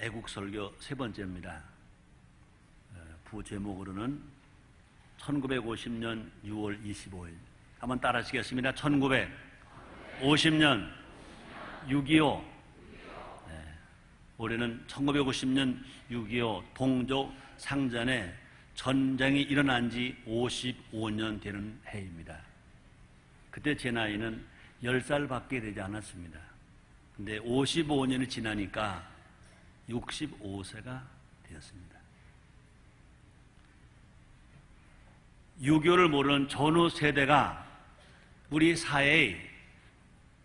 애국설교 세 번째입니다. 어, 부 제목으로는 1950년 6월 25일. 한번 따라 하시겠습니다. 1950년 6.25. 네. 올해는 1950년 6.25 동족 상전에 전쟁이 일어난 지 55년 되는 해입니다. 그때 제 나이는 10살밖에 되지 않았습니다. 근데 55년이 지나니까 65세가 되었습니다. 유교를 모르는 전후 세대가 우리 사회의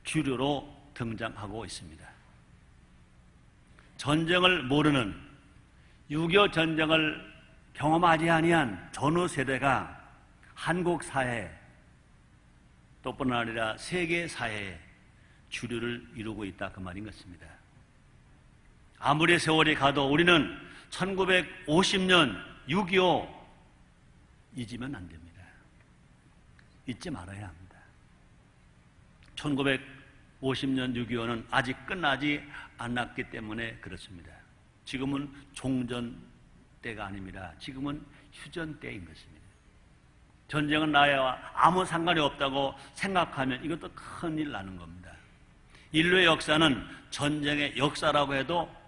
주류로 등장하고 있습니다. 전쟁을 모르는 유교 전쟁을 경험하지 아니한 전후 세대가 한국 사회 또뿐 아니라 세계 사회의 주류를 이루고 있다 그 말인 것입니다. 아무리 세월이 가도 우리는 1950년 6.25 잊으면 안 됩니다. 잊지 말아야 합니다. 1950년 6.25는 아직 끝나지 않았기 때문에 그렇습니다. 지금은 종전 때가 아닙니다. 지금은 휴전 때인 것입니다. 전쟁은 나와 아무 상관이 없다고 생각하면 이것도 큰일 나는 겁니다. 인류의 역사는 전쟁의 역사라고 해도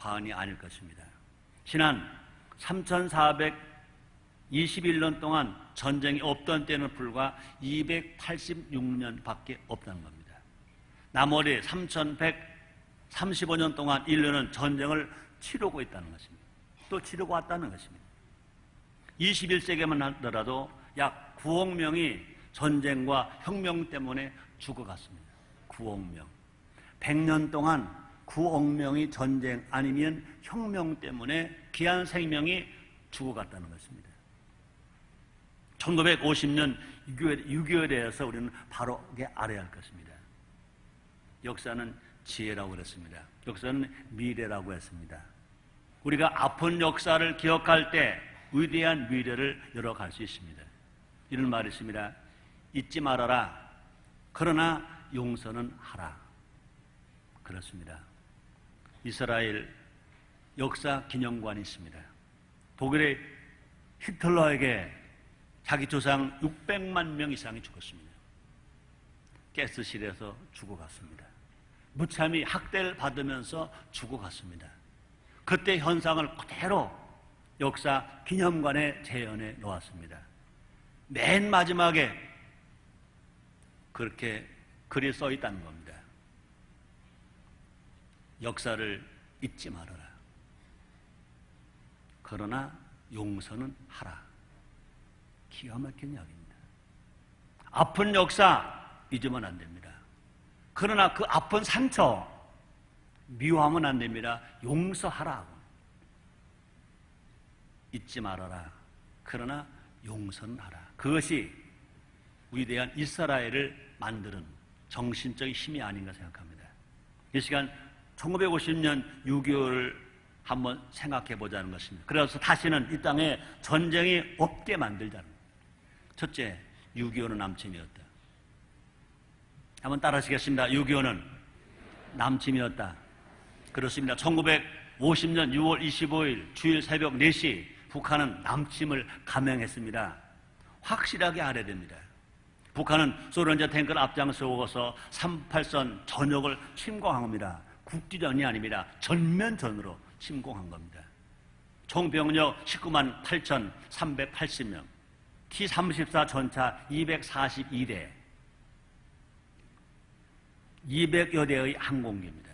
과언이 아닐 것입니다. 지난 3421년 동안 전쟁이 없던 때는 불과 286년 밖에 없다는 겁니다. 나머지 3135년 동안 인류는 전쟁을 치르고 있다는 것입니다. 또 치르고 왔다는 것입니다. 21세기만 하더라도 약 9억 명이 전쟁과 혁명 때문에 죽어갔습니다. 9억 명. 100년 동안 9억 명이 전쟁 아니면 혁명 때문에 귀한 생명이 죽어갔다는 것입니다. 1950년 6.25에 대해서 우리는 바로 알아야 할 것입니다. 역사는 지혜라고 그랬습니다. 역사는 미래라고 했습니다. 우리가 아픈 역사를 기억할 때 위대한 미래를 열어갈 수 있습니다. 이런 말이 있습니다. 잊지 말아라. 그러나 용서는 하라. 그렇습니다. 이스라엘 역사 기념관이 있습니다. 독일의 히틀러에게 자기 조상 600만 명 이상이 죽었습니다. 가스실에서 죽어갔습니다. 무참히 학대를 받으면서 죽어갔습니다. 그때 현상을 그대로 역사 기념관에 재현해 놓았습니다. 맨 마지막에 그렇게 글이 써 있다는 겁니다. 역사를 잊지 말아라. 그러나 용서는 하라. 기가 막힌 이야기입니다. 아픈 역사 잊으면 안 됩니다. 그러나 그 아픈 상처 미워하면 안 됩니다. 용서하라. 잊지 말아라. 그러나 용서는 하라. 그것이 위대한 이스라엘을 만드는 정신적인 힘이 아닌가 생각합니다. 이 시간 1950년 6.25를 한번 생각해 보자는 것입니다. 그래서 다시는 이 땅에 전쟁이 없게 만들자는 것. 첫째, 6.25는 남침이었다. 한번 따라 하시겠습니다. 6.25는 남침이었다. 그렇습니다. 1950년 6월 25일 주일 새벽 4시 북한은 남침을 감행했습니다. 확실하게 알아야 됩니다. 북한은 소련제 탱크를 앞장서서 38선 전역을 침공한 겁니다. 국지전이 아닙니다. 전면전으로 침공한 겁니다. 총 병력 19만 8,380명, T-34 전차 242대, 200여 대의 항공기입니다.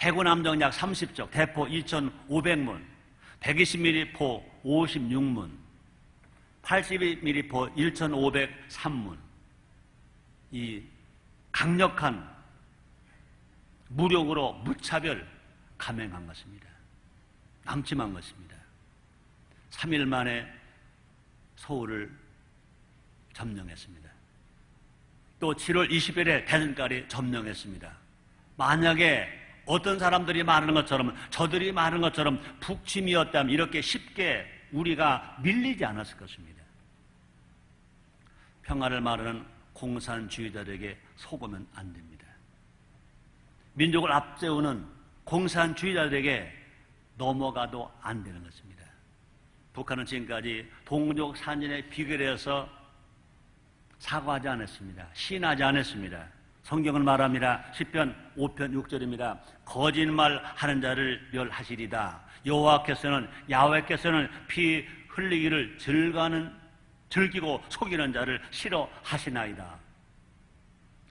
해군 함정 약 30적, 대포 2,500문, 120mm 포 56문, 82mm 포 1,503문. 이 강력한 무력으로 무차별 감행한 것입니다. 남침한 것입니다. 3일 만에 서울을 점령했습니다. 또 7월 20일에 대전까지 점령했습니다. 만약에 어떤 사람들이 말하는 것처럼 저들이 말하는 것처럼 북침이었다면 이렇게 쉽게 우리가 밀리지 않았을 것입니다. 평화를 말하는 공산주의자들에게 속으면 안 됩니다. 민족을 앞세우는 공산주의자들에게 넘어가도 안 되는 것입니다. 북한은 지금까지 동족 산진에 비결해서 사과하지 않았습니다. 시인하지 않았습니다. 성경은 말합니다. 10편 5편 6절입니다. 거짓말 하는 자를 멸하시리다. 여호와께서는 야훼께서는 피 흘리기를 즐거는 즐기고 속이는 자를 싫어하시나이다.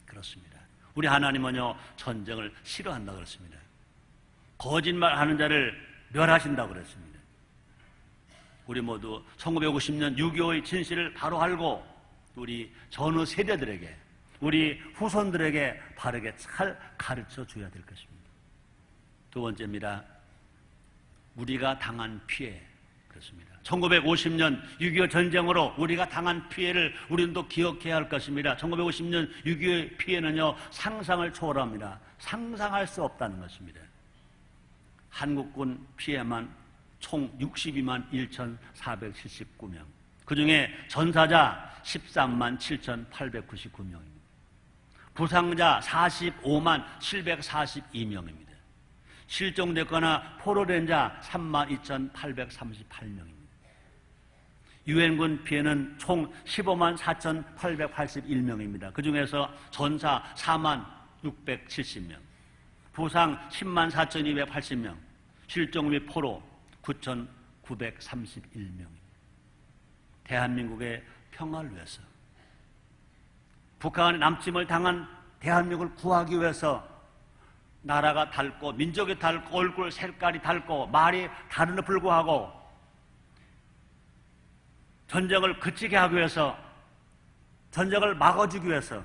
그렇습니다. 우리 하나님은요 전쟁을 싫어한다 그렇습니다. 거짓말 하는 자를 멸하신다 그랬습니다. 우리 모두 1950년 6.25의 진실을 바로 알고 우리 전후 세대들에게 우리 후손들에게 바르게 잘 가르쳐 줘야 될 것입니다. 두 번째입니다. 우리가 당한 피해 그렇습니다. 1950년 6.25 전쟁으로 우리가 당한 피해를 우리는 또 기억해야 할 것입니다. 1950년 6.25의 피해는요 상상을 초월합니다. 상상할 수 없다는 것입니다. 한국군 피해만 총 62만 1,479명. 그 중에 전사자 13만 7,899명입니다. 부상자 45만 742명입니다. 실종됐거나 포로된 자 3만 2,838명입니다. 유엔군 피해는 총 15만 4,881명입니다. 그 중에서 전사 4만 670명, 부상 10만 4,280명, 실종 및 포로 9,931명입니다. 대한민국의 평화를 위해서 북한의 남침을 당한 대한민국을 구하기 위해서 나라가 닳고 민족이 닳고 얼굴 색깔이 닳고 말이 다름에도 불구하고 전쟁을 그치게 하기 위해서 전쟁을 막아주기 위해서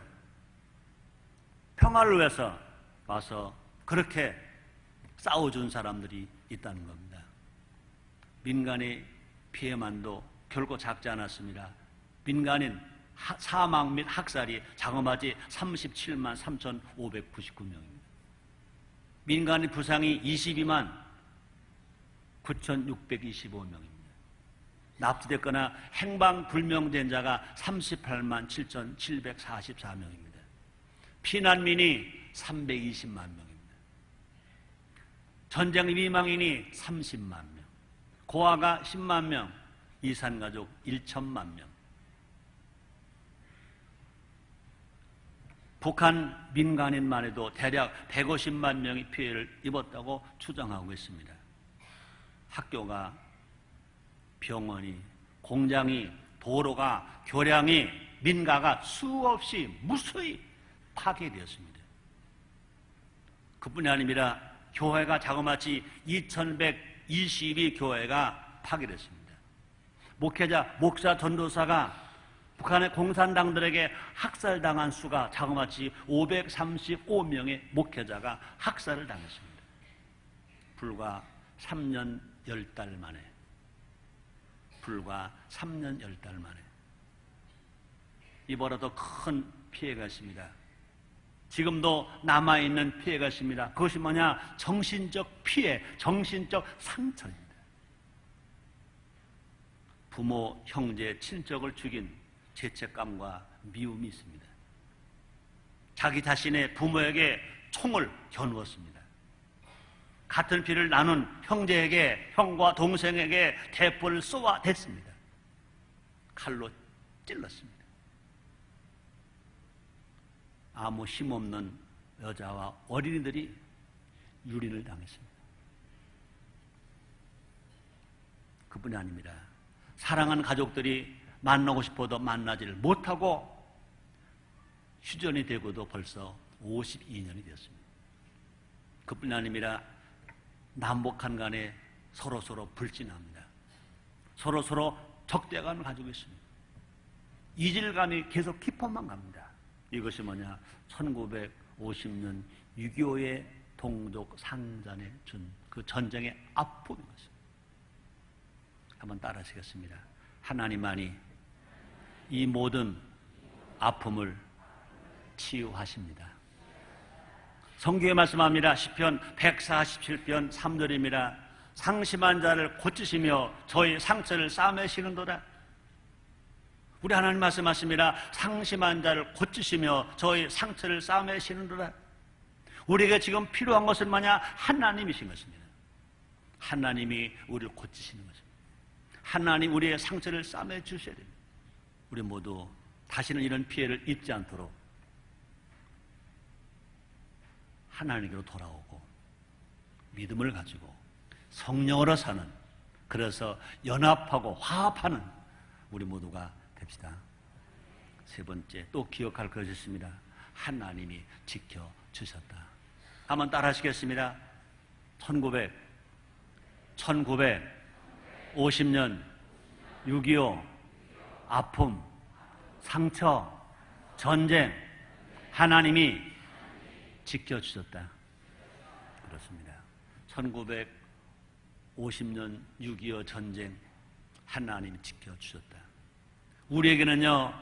평화를 위해서 와서 그렇게 싸워준 사람들이 있다는 겁니다. 민간의 피해만도 결코 작지 않았습니다. 민간인 사망 및 학살이 자그마치 37만 3,599명입니다. 민간인 부상이 22만 9,625명입니다. 납치됐거나 행방불명된 자가 38만 7,744명입니다. 피난민이 320만 명입니다. 전쟁 미망인이 30만 명, 고아가 10만 명, 이산가족 1천만 명. 북한 민간인만 해도 대략 150만 명이 피해를 입었다고 추정하고 있습니다. 학교가, 병원이, 공장이, 도로가, 교량이, 민가가 수없이 무수히 파괴되었습니다. 그뿐이 아니라 교회가 자그마치 2122 교회가 파괴됐습니다. 목회자, 목사, 전도사가 북한의 공산당들에게 학살당한 수가 자그마치 535명의 목회자가 학살을 당했습니다. 불과 3년 10달 만에 불과 3년 10달 만에 이보다도 큰 피해가 있습니다. 지금도 남아있는 피해가 있습니다. 그것이 뭐냐? 정신적 피해, 정신적 상처입니다. 부모, 형제, 친척을 죽인 죄책감과 미움이 있습니다. 자기 자신의 부모에게 총을 겨누었습니다. 같은 피를 나눈 형제에게, 형과 동생에게 대포를 쏘아댔습니다. 칼로 찔렀습니다. 아무 힘없는 여자와 어린이들이 유린을 당했습니다. 그뿐이 아닙니다. 사랑하는 가족들이 만나고 싶어도 만나지를 못하고 휴전이 되고도 벌써 52년이 되었습니다. 그뿐이 아니라 남북한 간에 서로서로 불진합니다. 서로서로 적대감을 가지고 있습니다. 이질감이 계속 깊어만 갑니다. 이것이 뭐냐? 1950년 6.25의 동족 상잔에 준 그 전쟁의 아픔인 것입니다. 한번 따라하시겠습니다. 하나님만이 이 모든 아픔을 치유하십니다. 성경에 말씀합니다. 시편 147편 3절입니다. 상심한 자를 고치시며 저희 상처를 싸매시는도다. 우리 하나님 말씀하십니다. 상심한 자를 고치시며 저희 상처를 싸매시는도다. 우리에게 지금 필요한 것은 뭐냐? 하나님이신 것입니다. 하나님이 우리를 고치시는 것입니다. 하나님 우리의 상처를 싸매 주셔야 됩니다. 우리 모두 다시는 이런 피해를 입지 않도록 하나님께로 돌아오고 믿음을 가지고 성령으로 사는 그래서 연합하고 화합하는 우리 모두가 됩시다. 세 번째 또 기억할 것이 있습니다. 하나님이 지켜 주셨다. 한번 따라 하시겠습니다. 1900 1950년 6.25 아픔 상처 전쟁 하나님이 지켜 주셨다. 그렇습니다. 1950년 6.25 전쟁 하나님이 지켜 주셨다. 우리에게는요,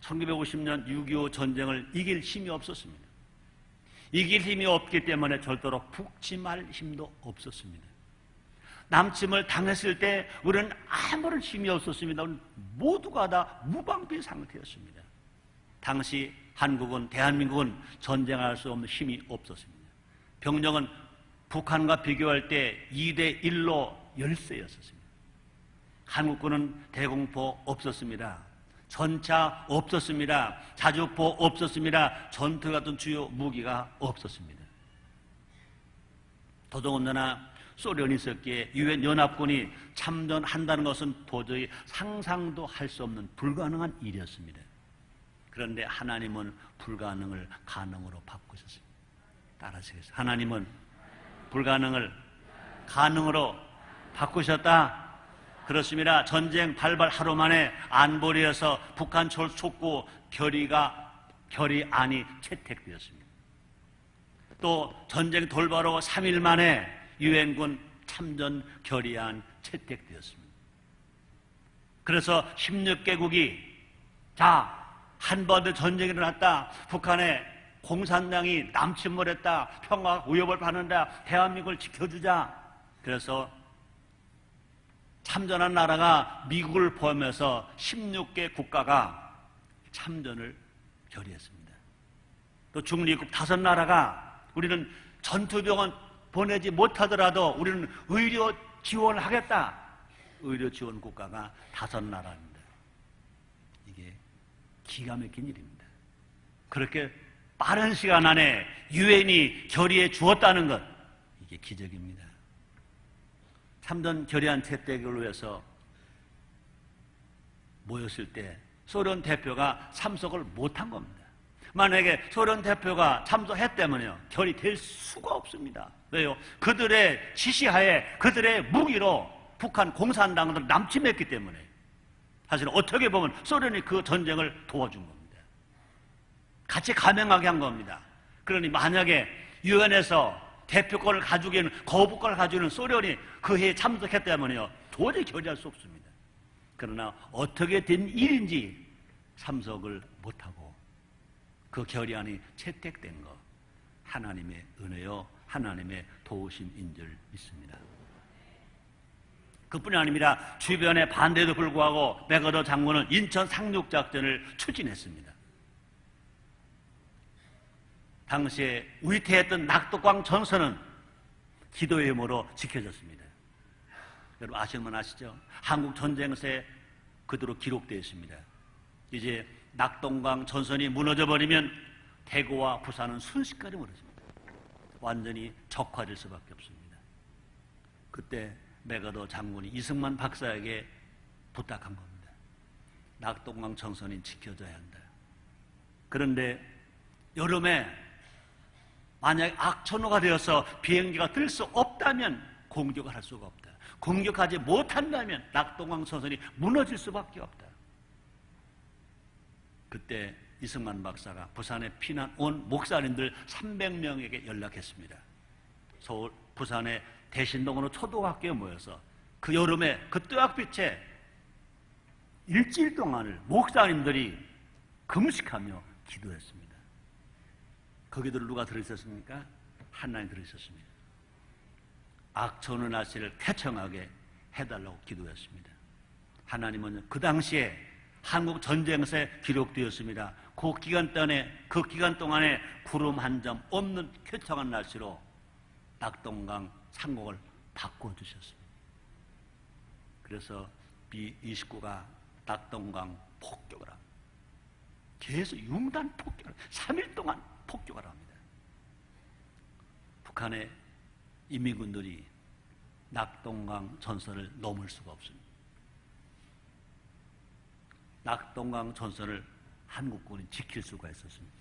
1950년 6.25 전쟁을 이길 힘이 없었습니다. 이길 힘이 없기 때문에 절대로 북침할 힘도 없었습니다. 남침을 당했을 때 우리는 아무런 힘이 없었습니다. 우리는 모두가 다 무방비 상태였습니다. 당시 한국은, 대한민국은 전쟁할 수 없는 힘이 없었습니다. 병력은 북한과 비교할 때 2대 1로 열세였었습니다. 한국군은 대공포 없었습니다. 전차 없었습니다. 자주포 없었습니다. 전투 같은 주요 무기가 없었습니다. 더더군다나 소련이 있었기에 유엔 연합군이 참전한다는 것은 도저히 상상도 할 수 없는 불가능한 일이었습니다. 그런데 하나님은 불가능을 가능으로 바꾸셨습니다. 따라하시겠어요? 하나님은 불가능을 가능으로 바꾸셨다. 그렇습니다. 전쟁 발발 하루 만에 안보리에서 북한 촉구 결의가 결의안이 채택되었습니다. 또 전쟁 후 3일 만에 유엔군 참전 결의안 채택되었습니다. 그래서 16개국이 자, 한번더 전쟁이 일어났다. 북한의 공산당이 남침을 했다. 평화 위협을 받는다. 대한민국을 지켜주자. 그래서 참전한 나라가 미국을 포함해서 16개 국가가 참전을 결의했습니다. 또 중립국 다섯 나라가 우리는 전투병원 보내지 못하더라도 우리는 의료 지원을 하겠다. 의료 지원 국가가 다섯 나라입니다. 기가 막힌 일입니다. 그렇게 빠른 시간 안에 유엔이 결의해 주었다는 것 이게 기적입니다. 참전 결의안 채택을 위해서 모였을 때 소련 대표가 참석을 못한 겁니다. 만약에 소련 대표가 참석했다면요 결의될 수가 없습니다. 왜요? 그들의 지시하에 그들의 무기로 북한 공산당을 남침했기 때문에 사실 어떻게 보면 소련이 그 전쟁을 도와준 겁니다. 같이 감행하게 한 겁니다. 그러니 만약에 유엔에서 대표권을 가지고 있는 거부권을 가지고 있는 소련이 그 해에 참석했다면요 도저히 결의할 수 없습니다. 그러나 어떻게 된 일인지 참석을 못하고 그 결의안이 채택된 것 하나님의 은혜요 하나님의 도우심인 줄 믿습니다. 그뿐이 아닙니다. 주변의 반대도 불구하고 메가더 장군은 인천 상륙작전을 추진했습니다. 당시에 위태했던 낙도광 전선은 기도의 힘으로 지켜졌습니다. 여러분 아시는 분 아시죠? 한국 전쟁세 그대로 기록되어 있습니다. 이제 낙동강 전선이 무너져 버리면 대구와 부산은 순식간에 무너집니다. 완전히 적화될 수밖에 없습니다. 그때 메가더 장군이 이승만 박사에게 부탁한 겁니다. 낙동강 전선이 지켜져야 한다. 그런데 여름에 만약 악천후가 되어서 비행기가 뜰 수 없다면 공격을 할 수가 없다. 공격하지 못한다면 낙동강 선선이 무너질 수밖에 없다. 그때 이승만 박사가 부산에 피난 온 목사님들 300명에게 연락했습니다. 서울 부산의 대신동으로 초등학교에 모여서 그 여름에 그 뜨악빛에 일주일 동안을 목사님들이 금식하며 기도했습니다. 거기들 누가 들어있었습니까? 하나님 들어있었습니다. 악천후 날씨를 쾌청하게 해달라고 기도했습니다. 하나님은 그 당시에 한국 전쟁에 기록되었습니다. 그 기간 동안에 그 기간 동안에 구름 한 점 없는 쾌청한 날씨로 낙동강 상공을 바꿔주셨습니다. 그래서 B29가 낙동강 폭격을 합니다. 계속 융단 폭격을 3일 동안 폭격을 합니다. 북한의 인민군들이 낙동강 전선을 넘을 수가 없습니다. 낙동강 전선을 한국군이 지킬 수가 있었습니다.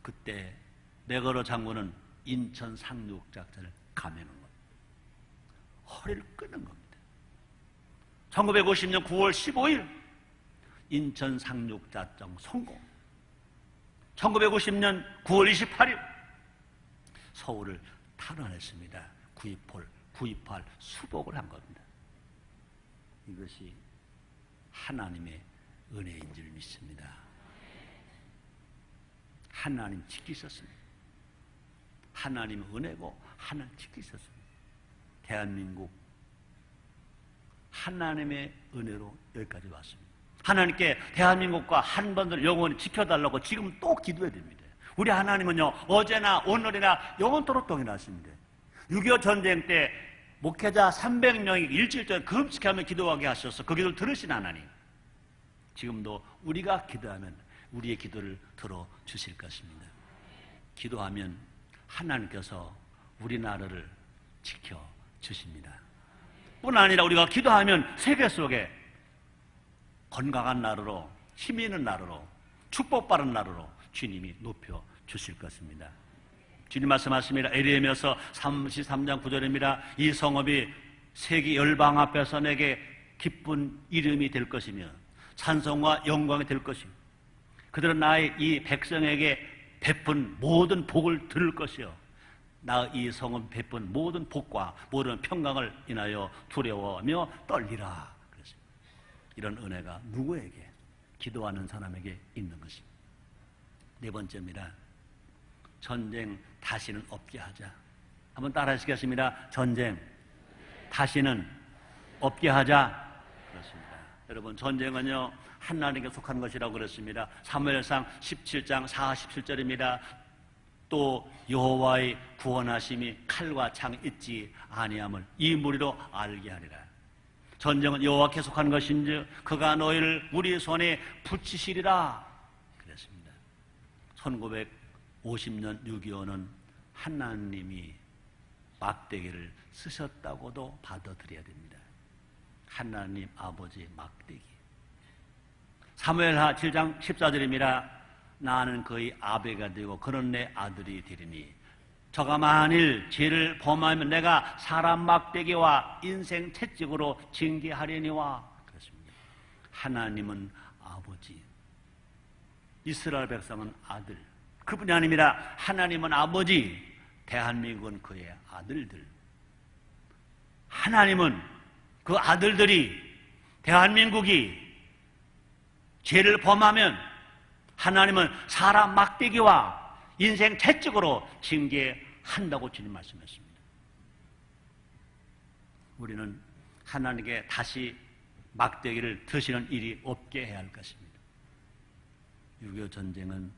그때 네거로 장군은 인천 상륙 작전을 감행한. 허리를 끊은 겁니다. 1950년 9월 15일 인천 상륙 작전 성공. 1950년 9월 28일 서울을 탈환했습니다. 구입할, 구입할 수복을 한 겁니다. 이것이 하나님의 은혜인 줄 믿습니다. 하나님 지키셨습니다. 하나님 은혜고 하나님 지키셨습니다. 대한민국 하나님의 은혜로 여기까지 왔습니다. 하나님께 대한민국과 한반도를 영원히 지켜달라고 지금 또 기도해야 됩니다. 우리 하나님은요, 어제나 오늘이나 영원토록 동일하십니다. 6.25 전쟁 때 목회자 300명이 일주일째 금식하며 기도하게 하셔서 그 기도를 들으신 하나님. 지금도 우리가 기도하면 우리의 기도를 들어주실 것입니다. 기도하면 하나님께서 우리나라를 지켜 주십니다. 뿐 아니라 우리가 기도하면 세계 속에 건강한 나라로 힘 있는 나라로 축복받은 나라로 주님이 높여 주실 것입니다. 주님 말씀하십니다. 에리에면서 33장 9절입니다. 이 성읍이 세계 열방 앞에서 내게 기쁜 이름이 될 것이며 찬송과 영광이 될 것이며 그들은 나의 이 백성에게 베푼 모든 복을 들을 것이요 나 이 성은 베푼 모든 복과 모든 평강을 인하여 두려워하며 떨리라. 이런 은혜가 누구에게 기도하는 사람에게 있는 것입니다. 네 번째입니다. 전쟁 다시는 없게 하자. 한번 따라하시겠습니다. 전쟁 다시는 없게 하자. 그렇습니다. 여러분 전쟁은요 하나님께 속한 것이라고 그랬습니다. 사무엘상 17장 47절입니다. 또 여호와의 구원하심이 칼과 창 있지 아니함을 이 무리로 알게 하리라. 전쟁은 여호와께 속한 것인지 그가 너희를 우리 손에 붙이시리라 그랬습니다. 1950년 6.25는 하나님이 막대기를 쓰셨다고도 받아들여야 됩니다. 하나님 아버지 막대기. 사무엘하 7장 14절입니다. 나는 그의 아베가 되고 그는 내 아들이 되리니 저가 만일 죄를 범하면 내가 사람 막대기와 인생 채찍으로 징계하려니와 그렇습니다. 하나님은 아버지, 이스라엘 백성은 아들. 그뿐이 아닙니다. 하나님은 아버지, 대한민국은 그의 아들들. 하나님은 그 아들들이 대한민국이 죄를 범하면 하나님은 사람 막대기와 인생 채찍으로 징계한다고 주님 말씀했습니다. 우리는 하나님께 다시 막대기를 드시는 일이 없게 해야 할 것입니다. 6.25 전쟁은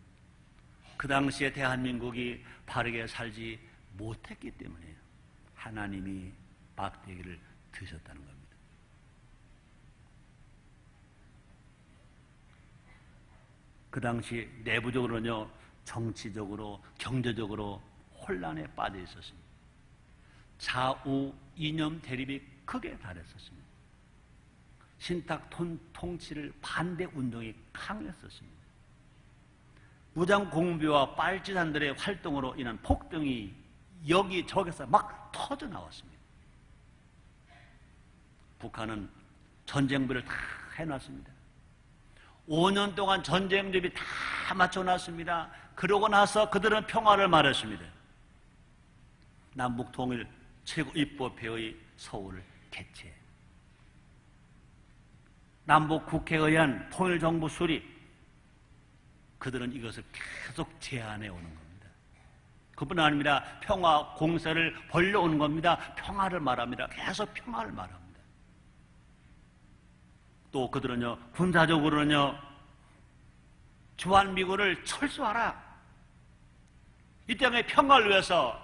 그 당시에 대한민국이 바르게 살지 못했기 때문에 하나님이 막대기를 드셨다는 겁니다. 그 당시 내부적으로는요, 정치적으로, 경제적으로 혼란에 빠져 있었습니다. 좌우 이념 대립이 크게 달했었습니다. 신탁 통치를 반대 운동이 강했었습니다. 무장 공비와 빨치산들의 활동으로 인한 폭동이 여기 저기서 막 터져 나왔습니다. 북한은 전쟁부를 다 해놨습니다. 5년 동안 전쟁 준비 다 맞춰놨습니다. 그러고 나서 그들은 평화를 말했습니다. 남북 통일 최고 입법회의 서울 개최. 남북 국회에 의한 통일 정부 수립. 그들은 이것을 계속 제안해 오는 겁니다. 그뿐 아닙니다. 평화 공세를 벌려오는 겁니다. 평화를 말합니다. 계속 평화를 말합니다. 또 그들은요, 군사적으로는요, 주한미군을 철수하라. 이 땅의 평화를 위해서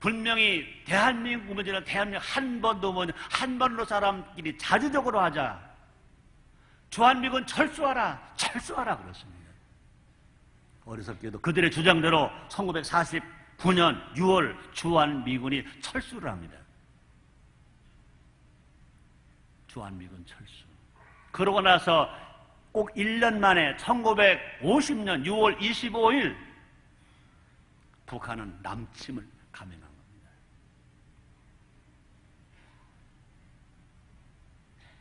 분명히 대한민국 문제는 대한민국 한 번도 뭐, 한 번으로 사람끼리 자주적으로 하자. 주한미군 철수하라, 철수하라 그렇습니다. 어리석게도 그들의 주장대로 1949년 6월 주한미군이 철수를 합니다. 주한미군 철수. 그러고 나서 꼭 1년 만에 1950년 6월 25일 북한은 남침을 감행한 겁니다.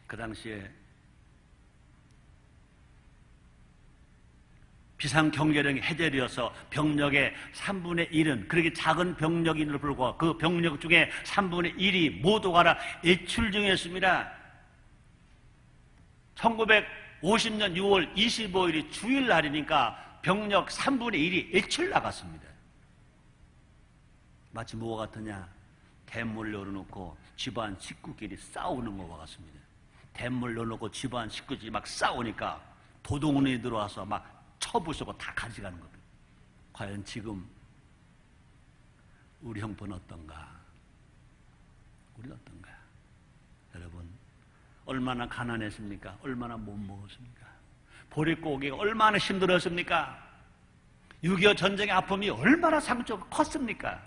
그 당시에 비상경제령이 해제되어서 병력의 3분의 1은 그렇게 작은 병력인을 불구하고 그 병력 중에 3분의 1이 모두가 다 애출 중이었습니다. 1950년 6월 25일이 주일날이니까 병력 3분의 1이 애출 나갔습니다. 마치 뭐와 같으냐? 댐물 열어놓고 집안 식구끼리 싸우는 것과 같습니다. 댐물 열어놓고 집안 식구끼리 막 싸우니까 도둑이 들어와서 막 쳐부수고 다 가져가는 겁니다. 과연 지금 우리 형편 어떤가? 우리 어떤가? 여러분, 얼마나 가난했습니까? 얼마나 못 먹었습니까? 보릿고기가 얼마나 힘들었습니까? 6.25 전쟁의 아픔이 얼마나 상처가 컸습니까?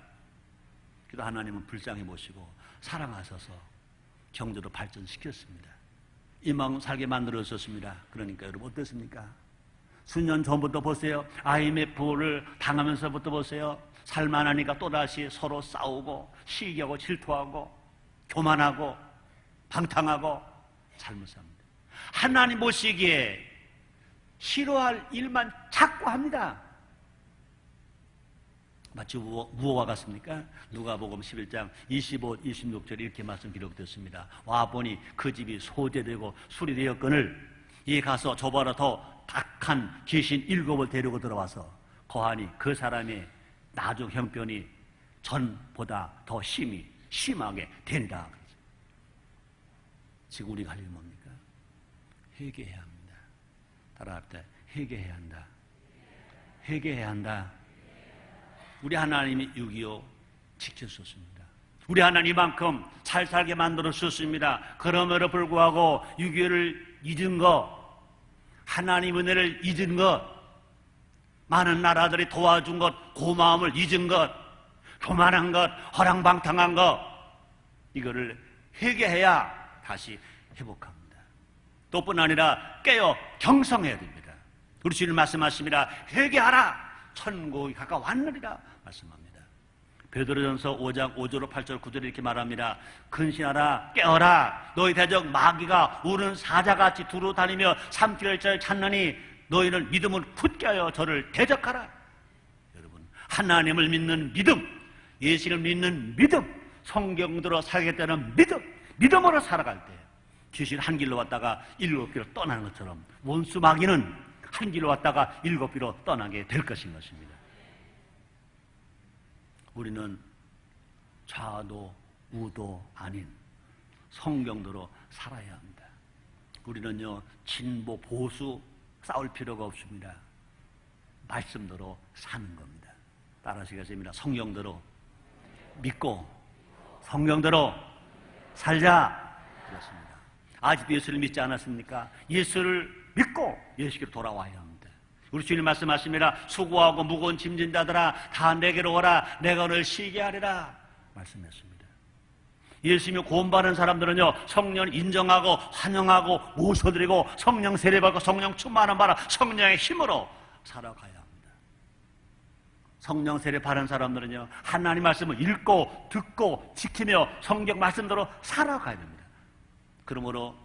그래도 하나님은 불쌍히 보시고 사랑하셔서 경제도 발전시켰습니다. 이만 살게 만들었었습니다. 그러니까 여러분 어떻습니까? 수년 전부터 보세요. IMF를 당하면서부터 보세요. 살만하니까 또다시 서로 싸우고 시기하고 질투하고 교만하고 방탕하고 잘못 삽니다. 하나님 보시기에 싫어할 일만 자꾸 합니다. 마치 무엇과 같습니까? 누가복음 11장 25, 26절 이렇게 말씀 기록됐습니다. 와 보니 그 집이 소재되고 수리되었거늘 이 가서 저보다 더 악한 귀신 일곱을 데리고 들어와서 거하니 그 사람의 나중 형편이 전보다 더 심히 심하게 된다. 지금 우리가 할 일은 뭡니까? 회개해야 합니다. 따라할 때 회개해야 한다. 회개해야 한다. 우리 하나님이 6.25 지켜줬습니다. 우리 하나님 이만큼 잘 살게 만들어 주셨습니다. 그럼에도 불구하고 6.25를 잊은 것, 하나님 은혜를 잊은 것, 많은 나라들이 도와준 것, 고마움을 잊은 것, 교만한 것, 허랑방탕한 것, 이거를 회개해야 다시 회복합니다. 또뿐 아니라 깨어 경성해야 됩니다. 우리 주님 말씀하십니다. 회개하라! 천국이 가까웠느니라 말씀합니다. 베드로전서 5장 5절 8절 9절 이렇게 말합니다. 근신하라 깨어라 너희 대적 마귀가 우는 사자같이 두루 다니며 삼키를 잘 찾느니 너희는 믿음을 굳게 하여 저를 대적하라. 여러분 하나님을 믿는 믿음 예수를 믿는 믿음 성경대로 살겠다는 믿음 믿음으로 살아갈 때 귀신 한 길로 왔다가 일곱 길로 떠나는 것처럼 원수 마귀는 한 길로 왔다가 일곱 길로 떠나게 될 것인 것입니다. 우리는 좌도 우도 아닌 성경대로 살아야 합니다. 우리는요, 진보, 보수 싸울 필요가 없습니다. 말씀대로 사는 겁니다. 따라하시겠습니다. 성경대로 믿고 성경대로 살자. 그렇습니다. 아직도 예수를 믿지 않았습니까? 예수를 믿고 예수께로 돌아와야 합니다. 우리 주님 말씀하십니다. 수고하고 무거운 짐진 자들아 다 내게로 오라 내가 너를 쉬게 하리라 말씀했습니다. 예수님이 구원받은 사람들은요 성령 인정하고 환영하고 모셔드리고 성령 세례받고 성령 충만한 바라 성령의 힘으로 살아가야. 성령 세례 받은 사람들은요 하나님 말씀을 읽고 듣고 지키며 성경 말씀대로 살아가야 됩니다. 그러므로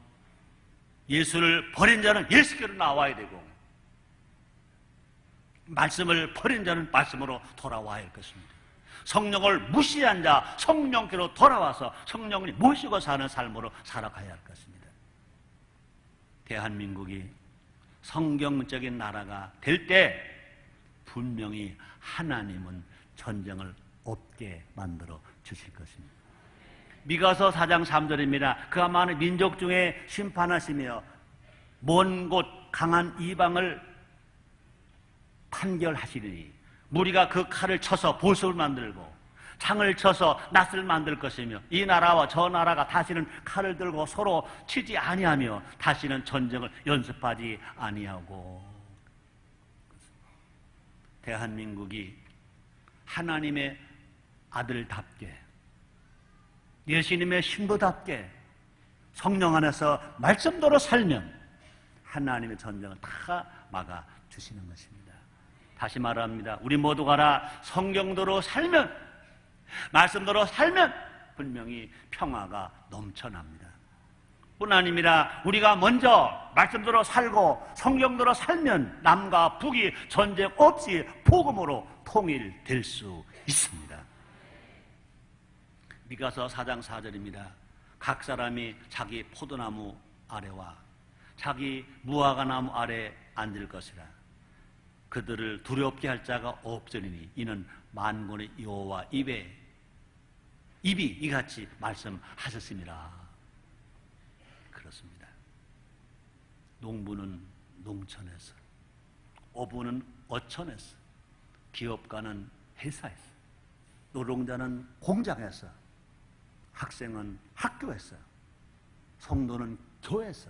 예수를 버린 자는 예수께로 나와야 되고 말씀을 버린 자는 말씀으로 돌아와야 할 것입니다. 성령을 무시한 자 성령께로 돌아와서 성령을 모시고 사는 삶으로 살아가야 할 것입니다. 대한민국이 성경적인 나라가 될 때 분명히 하나님은 전쟁을 없게 만들어 주실 것입니다. 미가서 4장 3절입니다. 그가 많은 민족 중에 심판하시며 먼 곳 강한 이방을 판결하시리니 무리가 그 칼을 쳐서 보석을 만들고 창을 쳐서 낫을 만들 것이며 이 나라와 저 나라가 다시는 칼을 들고 서로 치지 아니하며 다시는 전쟁을 연습하지 아니하고 대한민국이 하나님의 아들답게 예수님의 신부답게 성령 안에서 말씀대로 살면 하나님의 전쟁을 다 막아 주시는 것입니다. 다시 말합니다. 우리 모두가 다 성경대로 살면 말씀대로 살면 분명히 평화가 넘쳐납니다. 뿐 아닙니다. 우리가 먼저 말씀대로 살고 성경대로 살면 남과 북이 전쟁 없이 복음으로 통일될 수 있습니다. 미가서 4장 4절입니다. 각 사람이 자기 포도나무 아래와 자기 무화과나무 아래 앉을 것이라. 그들을 두렵게 할 자가 없으리니 이는 만군의 여호와 입에 입이 이같이 말씀하셨습니다. 농부는 농촌에서, 어부는 어촌에서, 기업가는 회사에서, 노동자는 공장에서, 학생은 학교에서, 성도는 교회에서,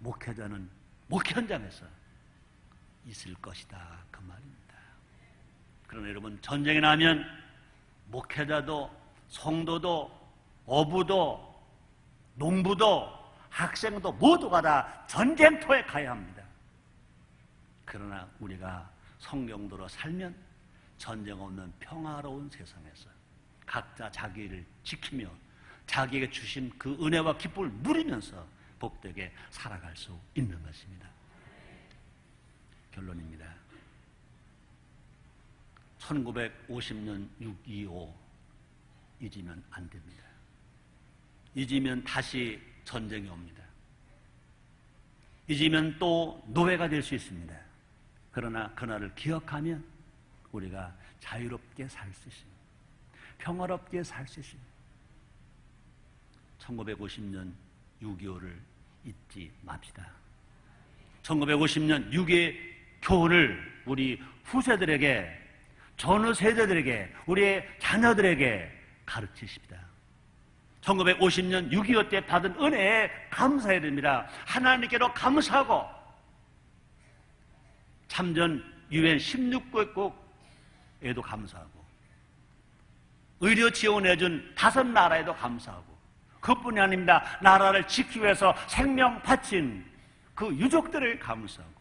목회자는 목회 현장에서 있을 것이다. 그 말입니다. 그러나 여러분, 전쟁이 나면 목회자도, 성도도, 어부도, 농부도, 학생도 모두가 다 전쟁터에 가야 합니다. 그러나 우리가 성경도로 살면 전쟁 없는 평화로운 세상에서 각자 자기를 지키며 자기에게 주신 그 은혜와 기쁨을 누리면서 복되게 살아갈 수 있는 것입니다. 결론입니다. 1950년 6.25 잊으면 안 됩니다. 잊으면 다시 전쟁이 옵니다. 잊으면 또 노예가 될 수 있습니다. 그러나 그날을 기억하면 우리가 자유롭게 살 수 있습니다. 평화롭게 살 수 있습니다. 1950년 6.25를 잊지 맙시다. 1950년 6.25 교훈을 우리 후세들에게, 전후 세대들에게, 우리의 자녀들에게 가르치십니다. 1950년 6.25 때 받은 은혜에 감사해야 됩니다. 하나님께로 감사하고 참전 유엔 16개국에도 감사하고 의료 지원해준 다섯 나라에도 감사하고 그뿐이 아닙니다. 나라를 지키기 위해서 생명 바친 그 유족들을 감사하고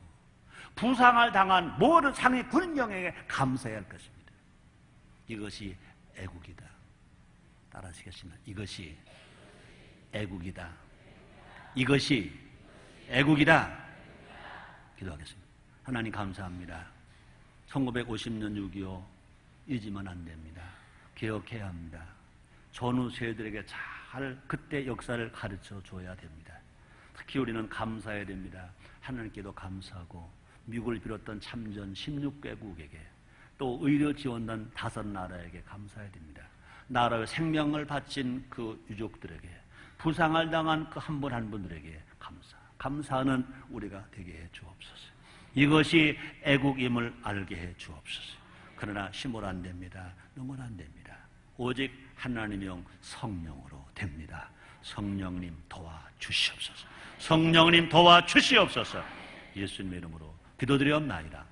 부상을 당한 모든 상위 군령에게 감사해야 할 것입니다. 이것이 애국이다. 따라하시겠습니다. 이것이 애국이다. 이것이 애국이다. 기도하겠습니다. 하나님 감사합니다. 1950년 6.25 잊으면 안 됩니다. 기억해야 합니다. 전후 세들에게 잘 그때 역사를 가르쳐 줘야 됩니다. 특히 우리는 감사해야 됩니다. 하나님께도 감사하고 미국을 비롯한 참전 16개국에게 또 의료 지원단 다섯 나라에게 감사해야 됩니다. 나라의 생명을 바친 그 유족들에게 부상을 당한 그 한 분한 분들에게 감사. 감사하는 우리가 되게 해 주옵소서. 이것이 애국임을 알게 해 주옵소서. 그러나 힘으로 안 됩니다. 능은 안 됩니다. 오직 하나님의 영 성령으로 됩니다. 성령님 도와 주시옵소서. 성령님 도와 주시옵소서. 예수님의 이름으로 기도드리옵나이다.